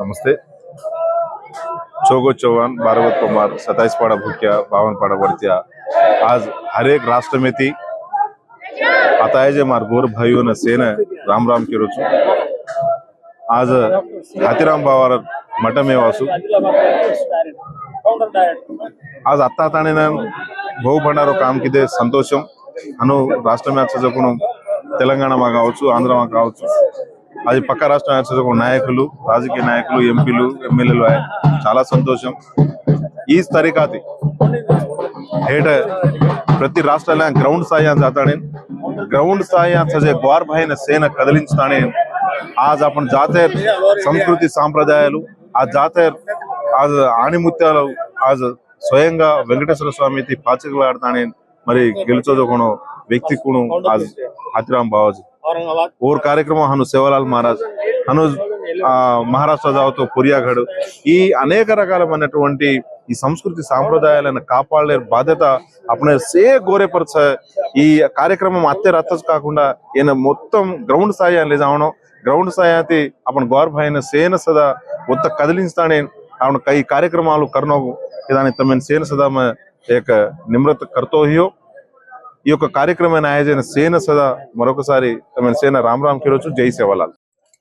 नमस्ते चौगो चौहान भार्गव कुमार सताईस पाड़ा भूकिया बावन पाड़ा बढ़तिया आज हर एक राष्ट्र में थी आता है जो मार गोर भाइयों ने सेन है राम राम की रुचु आज हाथीराम बावर मठ में वासू आज आत्ता ताणेनं भाऊ भंडारो काम किती సంతోషం అను రాష్ట్ర మ్యాచ్ చదువుకును తెలంగాణ మా కావచ్చు ఆంధ్ర మా కావచ్చు అది పక్క రాష్ట్ర నాయకులు రాజకీయ నాయకులు ఎంపీలు ఎమ్మెల్యేలు చాలా సంతోషం. ఈ తరికాతి ఏట ప్రతి రాష్ట్రాల గ్రౌండ్ సాయం జాతాడే గ్రౌండ్ సాయం చదివే గ్వార్ సేన కదిలించుతానే. ఆజ్ అప్పుడు జాతీయ సంస్కృతి సాంప్రదాయాలు ఆ జాతీయ ఆజ్ ఆణిముత్యాలు ఆజ్ స్వయంగా వెంకటేశ్వర స్వామి పాచికలాడతానే మరి గెలుచోదుకోను వ్యక్తి आज హాతిరామ్ बावाजी ఓర్ కార్యక్రమం హను సేవలాల్ మహారాజ్. హను మహారాష్ట్ర దావతో పొరియాగఢ్ ఈ అనేక రకాలమైనటువంటి ఈ సంస్కృతి సాంప్రదాయాలను కాపాడలే బాధ్యత అప్పుడే సే గోరేపరచ ఈ కార్యక్రమం అత్తే రత్త కాకుండా ఈయన మొత్తం గ్రౌండ్ స్థాయి అని లేదా అవును గ్రౌండ్ స్థాయి అయితే అప్పుడు గౌరవ అయిన సేన సదా మొత్తం కదిలించాడే అప్పుడు ఈ కార్యక్రమాలు కర్నోవు ఇదాని తమ సేన సదా ఏక నిమ్రత కర్తో ఈ యొక్క కార్యక్రమాన్ని ఆయోజన సేన సదా మరొకసారి తమ సేన రామ్ రామ్ కిరోచు జై సేవలాల్.